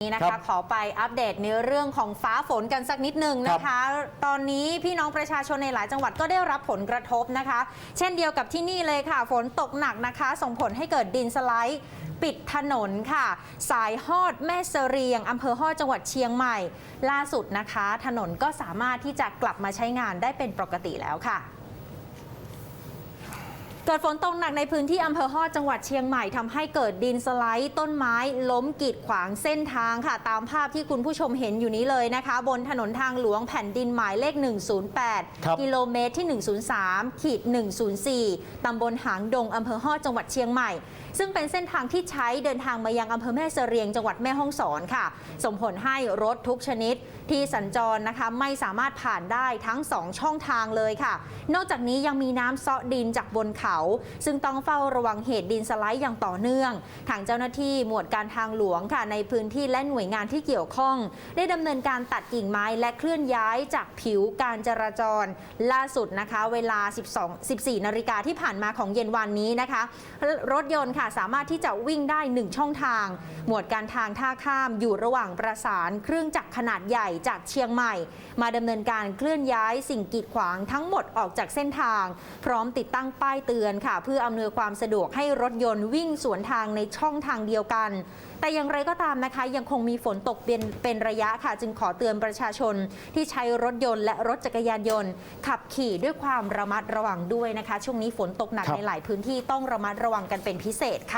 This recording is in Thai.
นี้นะครัคะบขอไปอัปเดตในเรื่องของฟ้าฝนกันสักนิดหนึ่งนะคะ ตอนนี้พี่น้องประชาชนในหลายจังหวัดก็ได้รับผลกระทบนะคะ เช่นเดียวกับที่นี่เลยค่ะ ฝนตกหนักนะคะ ส่งผลให้เกิดดินสไลด์ ปิดถนนค่ะ สายฮอดแม่เสรียงอำเภอฮอดจังหวัดเชียงใหม่ ล่าสุดนะคะ ถนนก็สามารถที่จะกลับมาใช้งานได้เป็นปกติแล้วค่ะ เกิดฝนตกหนักในพื้นที่อำเภอฮอดจังหวัดเชียงใหม่ทำให้เกิดดินสไลด์ต้นไม้ล้มกีดขวางเส้นทางค่ะ ตามภาพที่คุณผู้ชมเห็นอยู่นี้เลยนะคะ บนถนนทางหลวงแผ่นดินหมายเลขครับ108 กิโลเมตรที่ 103ขีด104ตำบลหางดงอำเภอฮอดจังหวัดเชียงใหม่ ซึ่งเป็นเส้นทางที่ใช้เดินทางมายังอำเภอแม่เสรียงจังหวัดแม่ฮ่องสอนค่ะ ส่งผลให้รถทุกชนิดที่สัญจรนะคะไม่สามารถผ่านได้ทั้ง 2 ช่องทางเลยค่ะ นอกจากนี้ยังมีน้ำเซาะดินจากบนเขาซึ่งต้องเฝ้าระวังเหตุดินสไลด์อย่างต่อเนื่อง ทางเจ้าหน้าที่หมวดการทางหลวงค่ะในพื้นที่และหน่วยงานที่เกี่ยวข้อง ได้ดำเนินการตัดกิ่งไม้และเคลื่อนย้ายจากผิวการจราจร ล่าสุดนะคะเวลา 12 14นาฬิกาที่ผ่านมาของเย็นวันนี้นะคะ รถยนต์ค่ะสามารถที่จะวิ่งได้ 1 ช่องทาง หมวดการทางท่าข้ามอยู่ระหว่างประสานเครื่องจักรขนาดใหญ่จากเชียงใหม่ มาดำเนินการเคลื่อนย้ายสิ่งกีดขวางทั้งหมดออกจากเส้นทาง พร้อมติดตั้งป้ายเตือนค่ะ เพื่ออำนวยความสะดวกให้รถยนต์วิ่งสวนทางในช่องทางเดียวกัน แต่อย่างไรก็ตามนะคะ ยังคงมีฝนตกเป็นเป็นระยะค่ะ จึงขอเตือนประชาชนที่ใช้รถยนต์และรถจักรยานยนต์ ขับขี่ด้วยความระมัดระวังด้วยนะคะ ช่วงนี้ฝนตกหนักในหลายพื้นที่ต้องระมัดระวังกันเป็นพิเศษค่ะ